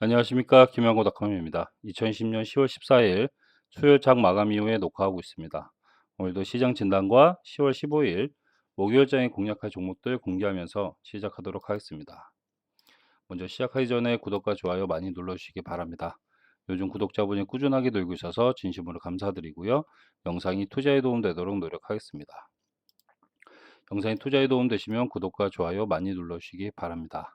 안녕하십니까 김영고닷컴입니다. 2020년 10월 14일 수요일 장 마감 이후에 녹화하고 있습니다. 오늘도 시장 진단과 10월 15일 목요일장에 공략할 종목들 공개하면서 시작하도록 하겠습니다. 먼저 시작하기 전에 구독과 좋아요 많이 눌러주시기 바랍니다. 요즘 구독자분이 꾸준하게 늘고 있어서 진심으로 감사드리고요. 영상이 투자에 도움되도록 노력하겠습니다. 영상이 투자에 도움되시면 구독과 좋아요 많이 눌러주시기 바랍니다.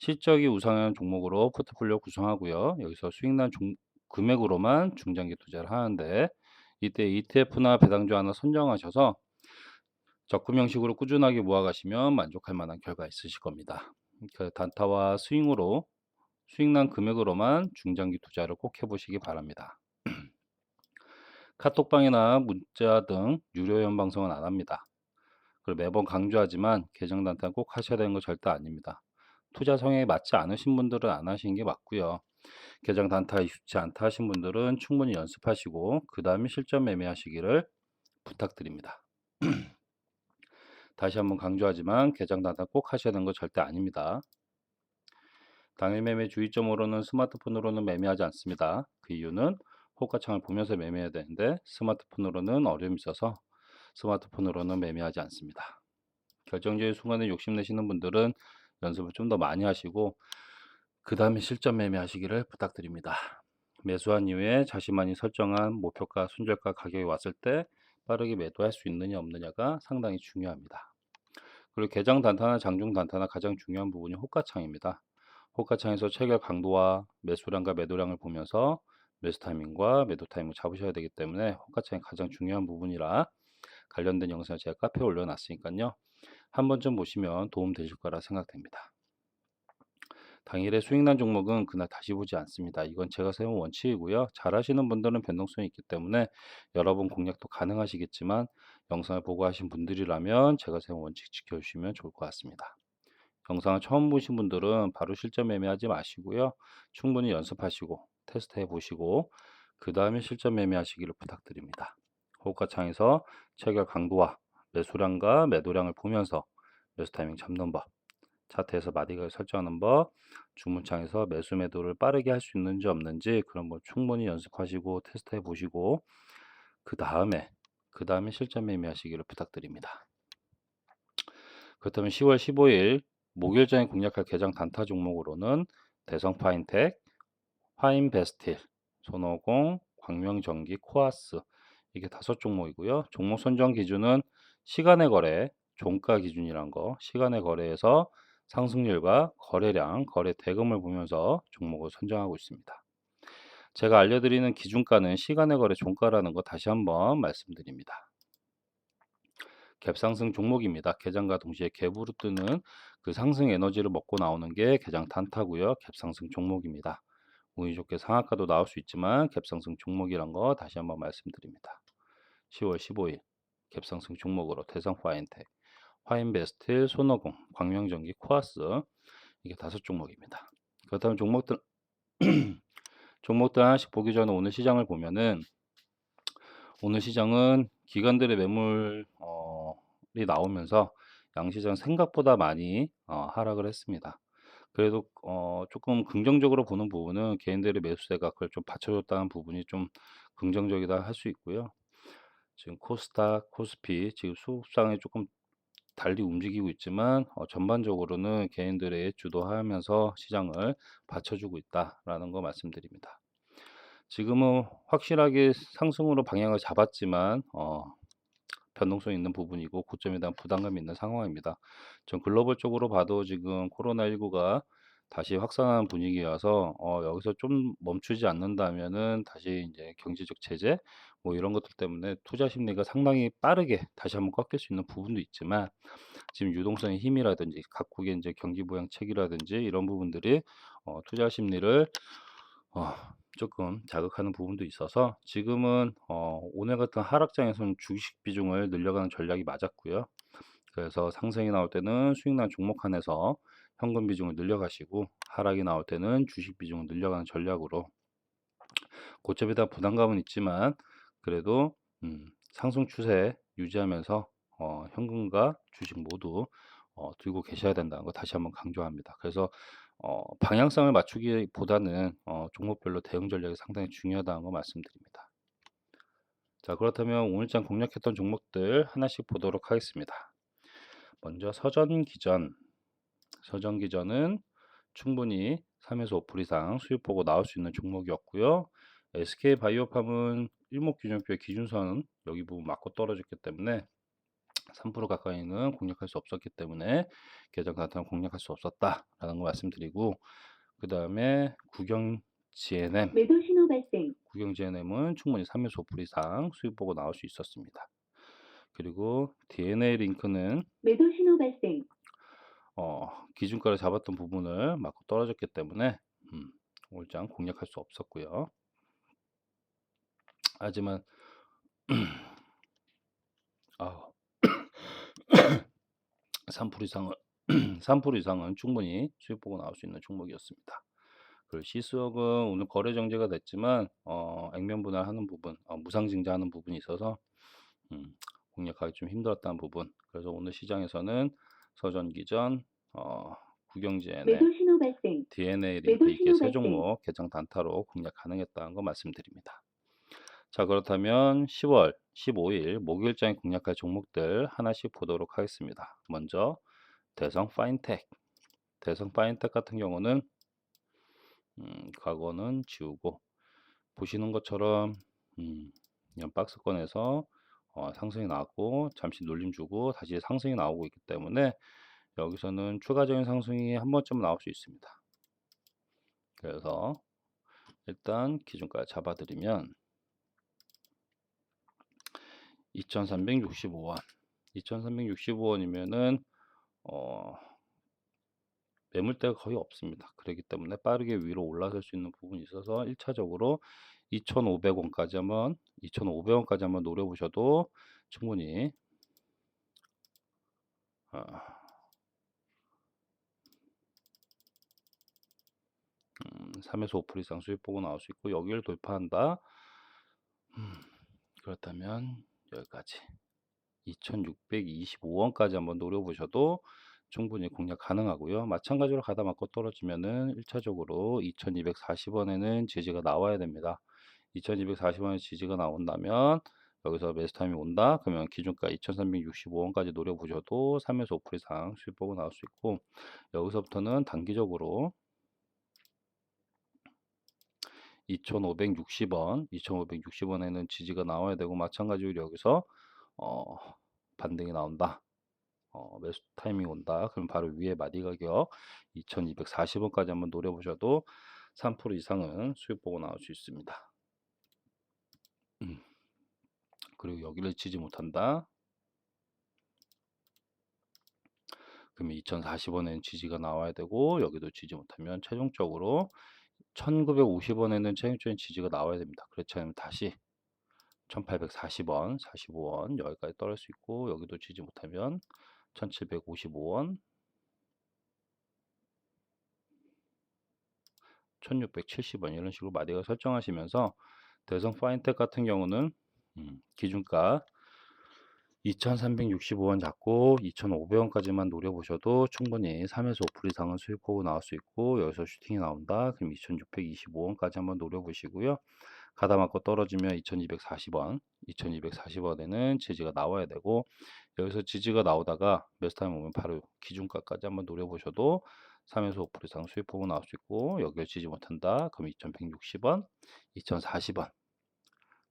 실적이 우상한 종목으로 포트폴리오 구성하고요. 여기서 수익난 종, 금액으로만 중장기 투자를 하는데 이때 ETF나 배당주 하나 선정하셔서 적금 형식으로 꾸준하게 모아가시면 만족할 만한 결과 있으실 겁니다. 그 단타와 스윙으로 수익난 금액으로만 중장기 투자를 꼭 해보시기 바랍니다. 카톡방이나 문자 등 유료 연 방송은 안 합니다. 그리고 매번 강조하지만 계정 단타는 꼭 하셔야 되는 거 절대 아닙니다. 투자 성향에 맞지 않으신 분들은 안 하시는 게 맞고요. 계정 단타에 좋지 않다 하신 분들은 충분히 연습하시고 그 다음에 실전 매매하시기를 부탁드립니다. 다시 한번 강조하지만 계정 단타 꼭 하셔야 되는 거 절대 아닙니다. 당일 매매 주의점으로는 스마트폰으로는 매매하지 않습니다. 그 이유는 호가창을 보면서 매매해야 되는데 스마트폰으로는 어려움이 있어서 스마트폰으로는 매매하지 않습니다. 결정적인 순간에 욕심내시는 분들은 연습을 좀 더 많이 하시고 그 다음에 실전 매매하시기를 부탁드립니다. 매수한 이후에 자신만이 설정한 목표가, 손절가 가격이 왔을 때 빠르게 매도할 수 있느냐 없느냐가 상당히 중요합니다. 그리고 개장 단타나 장중 단타나 가장 중요한 부분이 호가창입니다. 호가창에서 체결 강도와 매수량과 매도량을 보면서 매수 타이밍과 매도 타이밍을 잡으셔야 되기 때문에 호가창이 가장 중요한 부분이라 관련된 영상을 제가 카페에 올려놨으니까요. 한 번쯤 보시면 도움 되실 거라 생각됩니다. 당일의 수익 난 종목은 그날 다시 보지 않습니다. 이건 제가 세운 원칙이고요. 잘 하시는 분들은 변동성이 있기 때문에 여러 번 공략도 가능하시겠지만 영상을 보고 하신 분들이라면 제가 세운 원칙 지켜주시면 좋을 것 같습니다. 영상을 처음 보신 분들은 바로 실전 매매하지 마시고요. 충분히 연습하시고 테스트해 보시고 그 다음에 실전 매매하시기를 부탁드립니다. 호가창에서 체결 강도와 매수량과 매도량을 보면서 매수 타이밍 잡는 법, 차트에서 마디가를 설정하는 법, 주문창에서 매수 매도를 빠르게 할 수 있는지 없는지 그런 거 충분히 연습하시고 테스트해 보시고 그 다음에 그 다음에 실전 매매하시기를 부탁드립니다. 그렇다면 10월 15일 목요일장에 공략할 개장 단타 종목으로는 대성 파인텍, 화인베스틸, 손오공, 광명전기, 코아스 이게 다섯 종목이고요. 종목 선정 기준은 시간의 거래, 종가 기준이란 거, 시간의 거래에서 상승률과 거래량, 거래 대금을 보면서 종목을 선정하고 있습니다. 제가 알려드리는 기준가는 시간의 거래 종가라는 거 다시 한번 말씀드립니다. 갭상승 종목입니다. 개장과 동시에 갭으로 뜨는 그 상승 에너지를 먹고 나오는 게 개장 단타고요. 갭상승 종목입니다. 운이 좋게 상한가도 나올 수 있지만 갭상승 종목이란 거 다시 한번 말씀드립니다. 10월 15일 갭상승 종목으로 대성 화인텍, 화인베스틸, 손오공, 광명전기, 코아스 이게 다섯 종목입니다. 그렇다면 종목들 종목들 하나씩 보기 전에 오늘 시장을 보면은 오늘 시장은 기관들의 매물이 어, 나오면서 양시장 생각보다 많이 어, 하락을 했습니다. 그래도 어, 조금 긍정적으로 보는 부분은 개인들의 매수세가 그걸 좀 받쳐줬다는 부분이 좀 긍정적이다 할 수 있고요. 지금 코스닥, 코스피 지금 수급상에 조금 달리 움직이고 있지만 어, 전반적으로는 개인들의 주도하면서 시장을 받쳐주고 있다라는 거 말씀드립니다. 지금은 확실하게 상승으로 방향을 잡았지만 어, 변동성 있는 부분이고 고점에 대한 부담감이 있는 상황입니다. 전 글로벌적으로 봐도 지금 코로나19가 다시 확산하는 분위기여서 어, 여기서 좀 멈추지 않는다면은 다시 이제 경제적 제재 뭐 이런 것들 때문에 투자 심리가 상당히 빠르게 다시 한번 꺾일 수 있는 부분도 있지만 지금 유동성의 힘이라든지 각국의 이제 경기 부양책이라든지 이런 부분들이 어, 투자 심리를 어, 조금 자극하는 부분도 있어서 지금은 어, 오늘 같은 하락장에서는 주식 비중을 늘려가는 전략이 맞았고요. 그래서 상승이 나올 때는 수익 난 종목 한에서 현금 비중을 늘려가시고 하락이 나올 때는 주식 비중을 늘려가는 전략으로 고점에 대한 부담감은 있지만 그래도 음, 상승 추세 유지하면서 어, 현금과 주식 모두 어, 들고 계셔야 된다는 거 다시 한번 강조합니다. 그래서 어, 방향성을 맞추기보다는 어, 종목별로 대응 전략이 상당히 중요하다는 거 말씀드립니다. 자 그렇다면 오늘장 공략했던 종목들 하나씩 보도록 하겠습니다. 먼저 서전 기전 서전기전은 충분히 3에서 5% 이상 수익 보고 나올 수 있는 종목이었고요. SK 바이오팜은 일목균형표의 기준선 여기 부분 맞고 떨어졌기 때문에 3% 가까이는 공략할 수 없었기 때문에 계정 단타는 공략할 수 없었다라는 거 말씀드리고 그 다음에 구경 GNM 매도 신호 발생, 구경 GNM은 충분히 3에서 5% 이상 수익 보고 나올 수 있었습니다. 그리고 DNA 링크는 매도 신호 발생, 어, 기준가를 잡았던 부분을 맞고 떨어졌기 때문에 음, 올장 공략할 수 없었고요. 하지만 아, 3% 이상은 3% 이상은 충분히 수익 보고 나올 수 있는 종목이었습니다. 그리고 시스웍은 오늘 거래 정지가 됐지만 어, 액면 분할하는 부분, 어, 무상증자하는 부분이 있어서 음, 공략하기 좀 힘들었다는 부분. 그래서 오늘 시장에서는 서전기전, 어, 발생, DNA 링크 신호 세. 종목 개장 단타로 공략 가능했다는 거 말씀드립니다. 자 그렇다면 10월 15일 목요일장에 공략할 종목들 하나씩 보도록 하겠습니다. 먼저 대성 파인텍 대성 파인텍 같은 경우는 음, 과거는 지우고 보시는 것처럼 음, 그냥 박스권에서 어, 상승이 나왔고 잠시 놀림 주고 다시 상승이 나오고 있기 때문에 여기서는 추가적인 상승이 한 번쯤 나올 수 있습니다. 그래서 일단 기준가 잡아드리면 2365원 2365원이면은 어, 매물대가 거의 없습니다. 그렇기 때문에 빠르게 위로 올라설 수 있는 부분이 있어서 1차적으로 2,500원까지 한번 2,500원까지 한번 노려보셔도 충분히 어, 3에서 5% 이상 수익 보고 나올 수 있고 여기를 돌파한다. 음, 그렇다면 여기까지 2,625원까지 한번 노려보셔도 충분히 공략 가능하고요. 마찬가지로 가다 맞고 떨어지면은 1차적으로 2240원에는 지지가 나와야 됩니다. 2240원에 지지가 나온다면 여기서 매수 타임이 온다. 그러면 기준가 2365원까지 노려보셔도 3에서 5% 이상 수익 보고 나올 수 있고 여기서부터는 단기적으로 2560원, 2560원에는 지지가 나와야 되고 마찬가지로 여기서 어, 반등이 나온다. 어, 매수 타이밍 온다. 그럼 바로 위에 마디 가격 2240원까지 한번 노려보셔도 3% 이상은 수익 보고 나올 수 있습니다. 음. 그리고 여기를 치지 못한다. 그러면 2040원에는 지지가 나와야 되고 여기도 지지 못하면 최종적으로 1950원에는 최종적인 지지가 나와야 됩니다. 그렇지 않으면 다시 1840원, 45원 여기까지 떨어질 수 있고 여기도 지지 못하면 1755원 1670원 이런 식으로 마디가 설정하시면서 대성 파인텍 같은 경우는 음, 기준가 2365원 잡고 2500원까지만 노려보셔도 충분히 3에서 5% 이상은 수익 보고 나올 수 있고 여기서 슈팅이 나온다. 그럼 2625원까지 한번 노려보시고요. 가다 맞고 떨어지면 2240원 2240원에는 지지가 나와야 되고 여기서 지지가 나오다가 매수 타임 오면 바로 기준가까지 한번 노려보셔도 3에서 5% 이상 수익 보고 나올 수 있고 여기를 지지 못한다. 그럼 2160원 2040원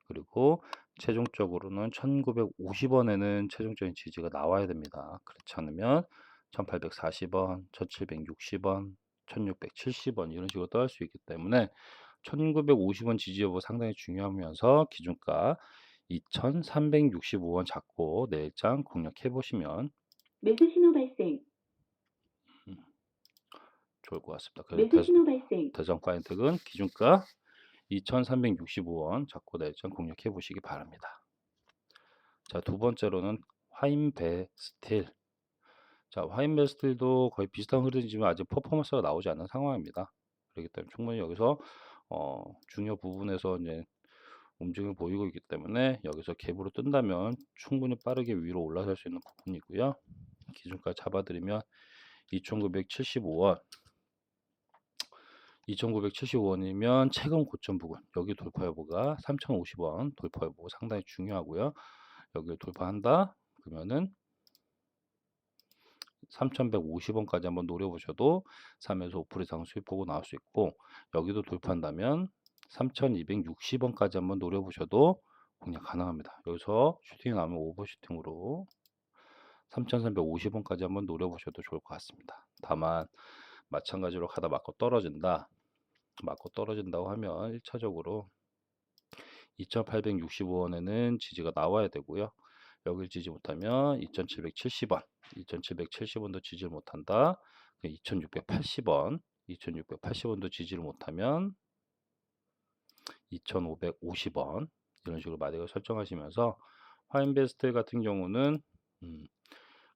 그리고 최종적으로는 1950원에는 최종적인 지지가 나와야 됩니다. 그렇지 않으면 1840원, 1760원, 1670원 이런 식으로 떠날 수 있기 때문에 1950원 지지 여부 상당히 중요하면서 기준가 2365원 잡고 내일장 공략해 보시면 매수 신호 발생, 좋을 것 같습니다. 그래서 매수 대, 신호 발생. 대전 파인텍은 기준가 2,365원 잡고 내일장 공략해 보시기 바랍니다. 자, 두 번째로는 화인베 스틸. 자, 화인베 스틸도 거의 비슷한 흐름이지만 아직 퍼포먼스가 나오지 않은 상황입니다. 그렇기 때문에 충분히 여기서 어, 중요 부분에서 이제 움직임을 보이고 있기 때문에 여기서 갭으로 뜬다면 충분히 빠르게 위로 올라설 수 있는 부분이고요. 기준가 잡아드리면 2,975원 2,975원이면 최근 고점 부근 여기 돌파 여부가 3,050원 돌파 여부가 상당히 중요하고요. 여기를 돌파한다 그러면은 3,150원까지 한번 노려보셔도 3에서 5% 이상 수익 보고 나올 수 있고 여기도 돌파한다면 3,260원까지 한번 노려보셔도 공략 가능합니다. 여기서 슈팅이 나오면 오버슈팅으로 3,350원까지 한번 노려보셔도 좋을 것 같습니다. 다만 마찬가지로 가다 맞고 떨어진다. 맞고 떨어진다고 하면 1차적으로 2,865원에는 지지가 나와야 되고요. 여길 지지 못하면 2,770원, 2,770원도 지지를 못한다. 2,680원, 2,680원도 지지를 못하면 2,550원 이런 식으로 마디가 설정하시면서 화인베스트 같은 경우는 음,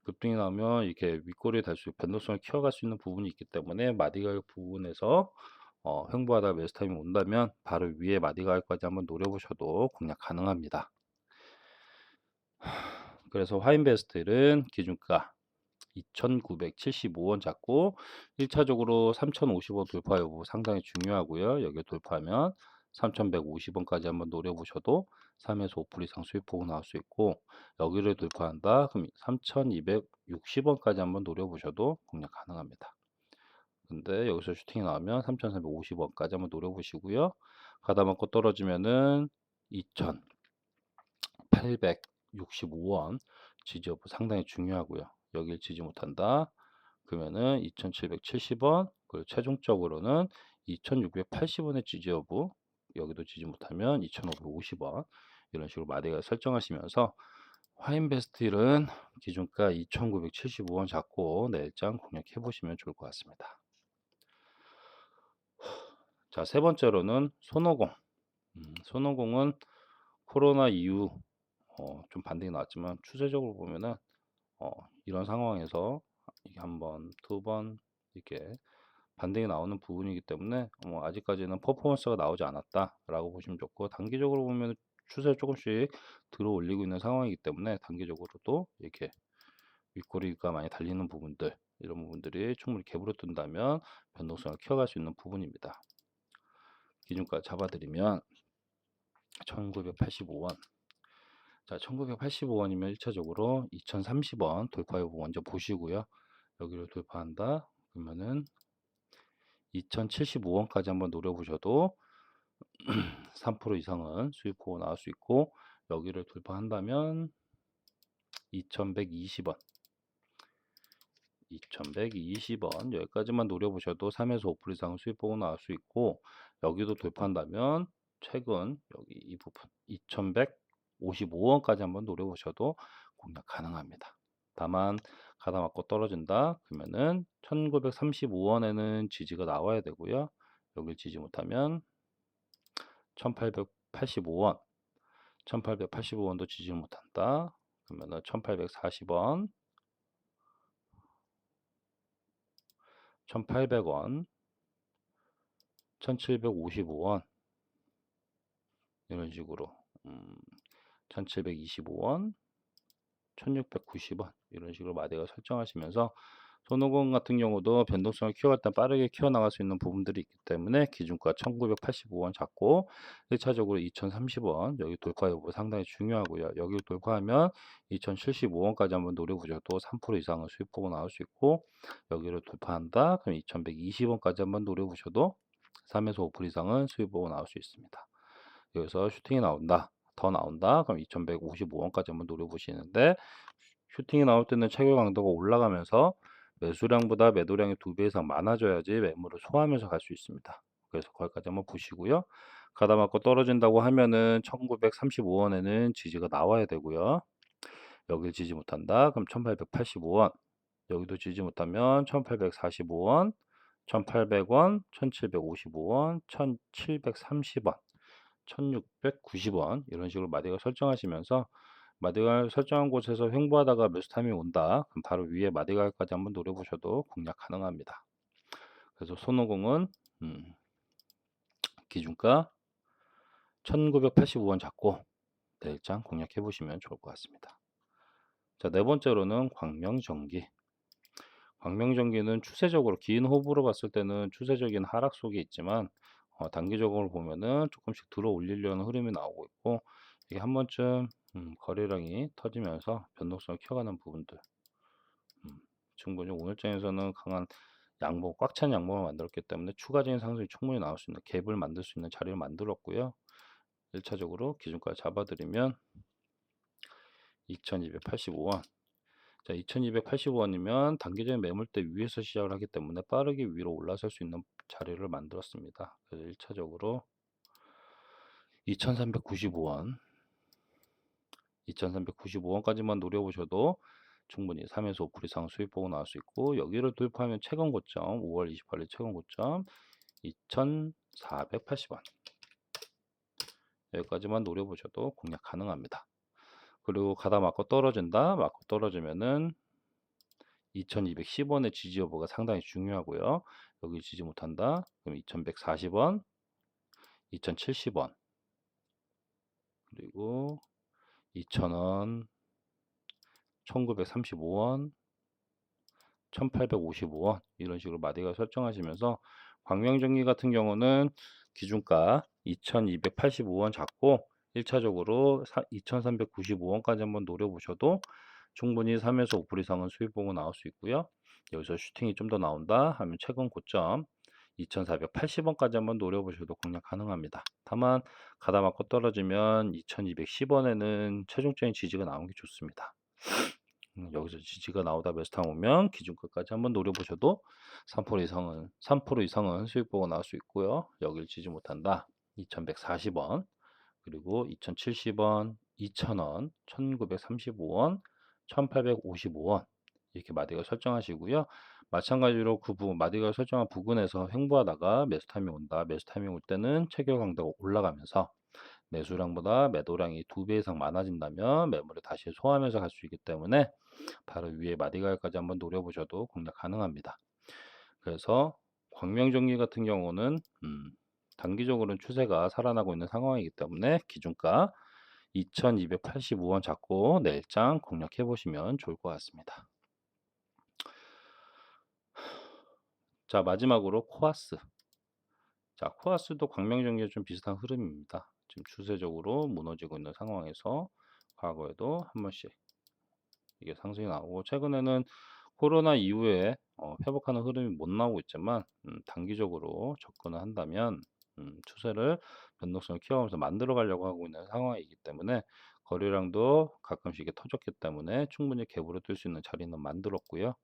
급등이 나오면 이렇게 윗꼬리에 달수 변동성을 키워갈 수 있는 부분이 있기 때문에 마디가격 부분에서 어, 횡보하다 매수 타임이 온다면 바로 위에 마디가격까지 한번 노려보셔도 공략 가능합니다. 그래서 화인베스트는 기준가 2,975원 잡고 1차적으로 3,050원 돌파 여부 상당히 중요하고요. 여기 돌파하면 3,150원까지 한번 노려보셔도 3에서 5% 이상 수익 보고 나올 수 있고 여기를 돌파한다 그럼 3,260원까지 한번 노려보셔도 공략 가능합니다. 근데 여기서 슈팅이 나오면 3,350원까지 한번 노려보시고요. 가다 맞고 떨어지면은 2,865원 지지 여부 상당히 중요하고요. 여길 지지 못한다. 그러면은 2,770원 그리고 최종적으로는 2,680원의 지지 여부 여기도 지지 못하면 2,550원 이런 식으로 마디가 설정하시면서 화인베스틸은 기준가 2,975원 잡고 내일장 공략해 보시면 좋을 것 같습니다. 자, 세 번째로는 손오공. 음, 손오공은 코로나 이후 어, 좀 반등이 나왔지만 추세적으로 보면은 어, 이런 상황에서 이게 한 번, 두 번 이렇게 반등이 나오는 부분이기 때문에 뭐 아직까지는 퍼포먼스가 나오지 않았다라고 보시면 좋고 단기적으로 보면 추세 조금씩 들어 올리고 있는 상황이기 때문에 단기적으로도 이렇게 윗꼬리가 많이 달리는 부분들 이런 부분들이 충분히 갭으로 뜬다면 변동성을 키워갈 수 있는 부분입니다. 기준가 잡아드리면 1985원. 자 1985원이면 1차적으로 2030원 돌파 여부 먼저 보시고요. 여기를 돌파한다. 그러면은 2075원까지 한번 노려보셔도 3% 이상은 수익 보고 나올 수 있고 여기를 돌파한다면 2120원. 2120원 여기까지만 노려보셔도 3에서 5% 이상 수익 보고 나올 수 있고 여기도 돌파한다면 최근 여기 이 부분 2155원까지 한번 노려보셔도 공략 가능합니다. 다만 가다 맞고 떨어진다 그러면은 1935원에는 지지가 나와야 되고요. 여길 지지 못하면 1885원 1885원도 지지 못한다. 그러면은 1840원 1800원 1755원. 이런 식으로 음, 1725원 1690원. 이런 식으로 마디가 설정하시면서 손오공 같은 경우도 변동성을 키워갈 때 빠르게 키워나갈 수 있는 부분들이 있기 때문에 기준가 1985원 잡고 1차적으로 2030원. 여기 돌파 여부 상당히 중요하고요. 여기 돌파하면 2075원까지 한번 노려보셔도 3% 이상의 수익 보고 나올 수 있고 여기를 돌파한다. 그럼 2120원까지 한번 노려보셔도 3에서 5% 이상은 수익 보고 나올 수 있습니다. 여기서 슈팅이 나온다 더 나온다 그럼 2155원까지 한번 노려보시는데 슈팅이 나올 때는 체결 강도가 올라가면서 매수량보다 매도량이 두 배 이상 많아져야지 매물을 소화하면서 갈 수 있습니다. 그래서 거기까지 한번 보시고요. 가다 맞고 떨어진다고 하면은 1935원에는 지지가 나와야 되고요. 여길 지지 못한다. 그럼 1885원. 여기도 지지 못하면 1845원. 1,800원, 1,755원, 1,730원, 1,690원 이런 식으로 마디가 설정하시면서 마디가 설정한 곳에서 횡보하다가 매수 타임이 온다. 그럼 바로 위에 마디가까지 한번 노려보셔도 공략 가능합니다. 그래서 손오공은 음, 기준가 1985원 잡고 내일장 공략해 보시면 좋을 것 같습니다. 자, 네 번째로는 광명전기. 광명전기는 추세적으로 긴 호흡으로 봤을 때는 추세적인 하락 속에 있지만 어, 단기적으로 보면은 조금씩 들어 올리려는 흐름이 나오고 있고 이게 한 번쯤 음, 거래량이 터지면서 변동성을 키워가는 부분들 음, 충분히 오늘장에서는 강한 양봉, 꽉 찬 양봉을 만들었기 때문에 추가적인 상승이 충분히 나올 수 있는 갭을 만들 수 있는 자리를 만들었고요. 1차적으로 기준가 잡아드리면 2285원. 자, 2285원이면 단기적인 매물대 위에서 시작을 하기 때문에 빠르게 위로 올라설 수 있는 자리를 만들었습니다. 그래서 1차적으로 2395원, 2395원까지만 노려보셔도 충분히 3에서 5% 이상 수익 보고 나올 수 있고 여기를 돌파하면 최근 고점 5월 28일 최근 고점 2480원 여기까지만 노려보셔도 공략 가능합니다. 그리고 가다 맞고 떨어진다 맞고 떨어지면은 2210원의 지지 여부가 상당히 중요하고요. 여기 지지 못한다. 그럼 2140원, 2070원, 그리고 2000원, 1935원, 1855원 이런 식으로 마디가 설정하시면서 광명전기 같은 경우는 기준가 2285원 잡고 1차적으로 2395원까지 한번 노려보셔도 충분히 3에서 5% 이상은 수익 보고 나올 수 있고요. 여기서 슈팅이 좀 더 나온다 하면 최근 고점 2480원까지 한번 노려보셔도 공략 가능합니다. 다만 가다 맞고 떨어지면 2210원에는 최종적인 지지가 나오는 게 좋습니다. 음, 여기서 지지가 나오다 매수탕 오면 기준가까지 한번 노려보셔도 3% 이상은 3% 이상은 수익 보고 나올 수 있고요. 여길 지지 못한다. 2140원 그리고 2070원, 2000원, 1935원, 1855원 이렇게 마디가 설정하시고요. 마찬가지로 그 부분 마디가 설정한 부근에서 횡보하다가 매수 타임이 온다. 매수 타임이 올 때는 체결 강도가 올라가면서 매수량보다 매도량이 두 배 이상 많아진다면 매물을 다시 소화하면서 갈 수 있기 때문에 바로 위에 마디가까지 한번 노려보셔도 공략 가능합니다. 그래서 광명전기 같은 경우는 음, 단기적으로는 추세가 살아나고 있는 상황이기 때문에 기준가 2285원 잡고 내일장 공략해 보시면 좋을 것 같습니다. 자 마지막으로 코아스 자 코아스도 광명전기와 좀 비슷한 흐름입니다. 지금 추세적으로 무너지고 있는 상황에서 과거에도 한 번씩 이게 상승이 나오고 최근에는 코로나 이후에 어, 회복하는 흐름이 못 나오고 있지만 음, 단기적으로 접근을 한다면 음, 추세를 변동성을 키워가면서 만들어 가려고 하고 있는 상황이기 때문에 거래량도 가끔씩 터졌기 때문에 충분히 갭으로 뜰수 있는 자리는 만들었고요.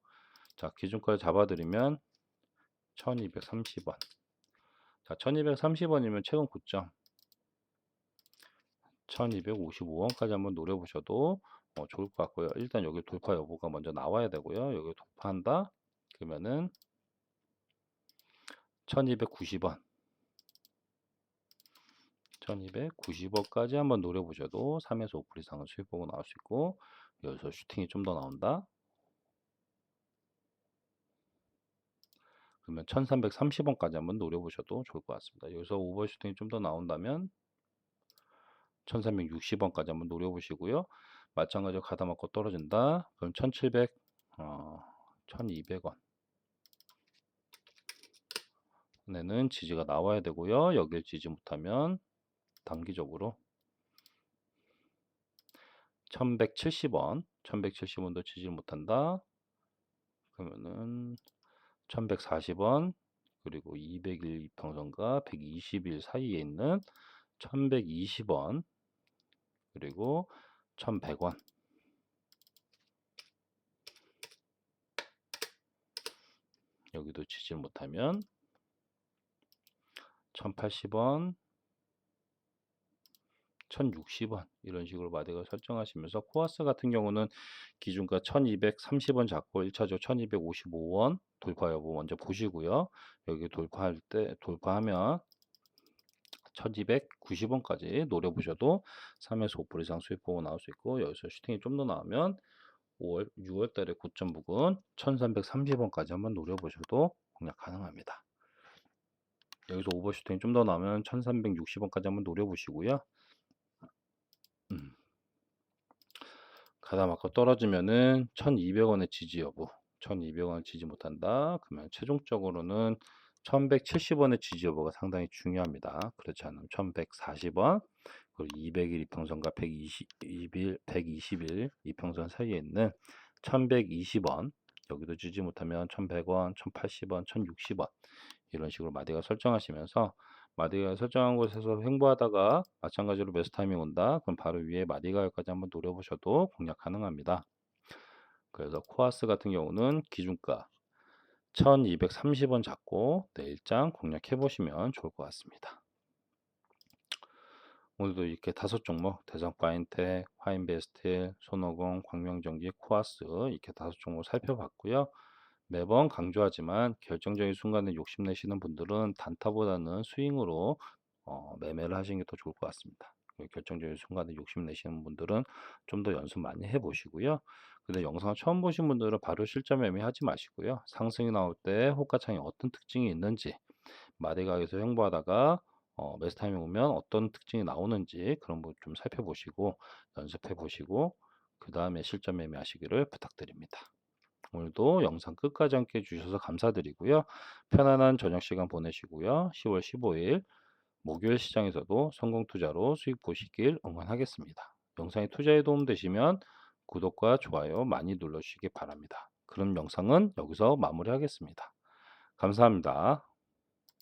자 기준가를 잡아드리면 1230원 자 1230원이면 최근 고점 1255원까지 한번 노려보셔도 어, 좋을 것 같고요. 일단 여기 돌파 여부가 먼저 나와야 되고요. 여기 돌파한다 그러면은 1290원 1290원까지 한번 노려보셔도 3에서 5% 이상은 수익 보고 나올 수 있고 여기서 슈팅이 좀 더 나온다 그러면 1330원까지 한번 노려보셔도 좋을 것 같습니다. 여기서 오버 슈팅이 좀 더 나온다면 1360원까지 한번 노려보시고요. 마찬가지로 가다 맞고 떨어진다. 그럼 1700, 어, 1200원. 에는 지지가 나와야 되고요. 여길 지지 못하면 단기적으로 1170원, 1170원도 지지 못한다. 그러면은 1140원, 그리고 200일 이평선과 120일 사이에 있는 1120원, 그리고 1100원. 여기도 지지 못하면 1080원, 1060원 이런 식으로 마디가 설정하시면서 코아스 같은 경우는 기준가 1230원 잡고 1차적 1255원 돌파 여부 먼저 보시고요. 여기 돌파할 때 돌파하면 1290원까지 노려보셔도 3에서 5% 이상 수익 보고 나올 수 있고 여기서 슈팅이 좀 더 나오면 5월 6월 달에 고점 부근 1330원까지 한번 노려보셔도 공략 가능합니다. 여기서 오버슈팅이 좀 더 나오면 1360원까지 한번 노려보시고요. 가다 맞고 떨어지면은 1200원의 지지 여부 1200원 지지 못한다. 그러면 최종적으로는 1170원의 지지 여부가 상당히 중요합니다. 그렇지 않으면 1140원 그리고 200일 이평선과 120일 120일 이평선 사이에 있는 1120원 여기도 지지 못하면 1100원 1080원 1060원 이런 식으로 마디가 설정하시면서 마디가 설정한 곳에서 횡보하다가 마찬가지로 매수 타이밍 온다. 그럼 바로 위에 마디가까지 한번 노려보셔도 공략 가능합니다. 그래서 코아스 같은 경우는 기준가 1230원 잡고 내일장 공략해 보시면 좋을 것 같습니다. 오늘도 이렇게 다섯 종목 대성 파인텍, 화인베스틸, 손오공, 광명전기, 코아스 이렇게 다섯 종목 살펴봤고요. 매번 강조하지만 결정적인 순간에 욕심내시는 분들은 단타보다는 스윙으로 어, 매매를 하시는 게 더 좋을 것 같습니다. 그리고 결정적인 순간에 욕심내시는 분들은 좀 더 연습 많이 해보시고요. 근데 영상을 처음 보신 분들은 바로 실전 매매하지 마시고요. 상승이 나올 때 호가창에 어떤 특징이 있는지 마디가에서 횡보하다가 어, 매수 타이밍 오면 어떤 특징이 나오는지 그런 거 좀 살펴보시고 연습해 보시고 그 다음에 실전 매매하시기를 부탁드립니다. 오늘도 영상 끝까지 함께 해주셔서 감사드리고요. 편안한 저녁 시간 보내시고요. 10월 15일 목요일 시장에서도 성공 투자로 수익 보시길 응원하겠습니다. 영상이 투자에 도움 되시면 구독과 좋아요 많이 눌러주시기 바랍니다. 그럼 영상은 여기서 마무리하겠습니다. 감사합니다.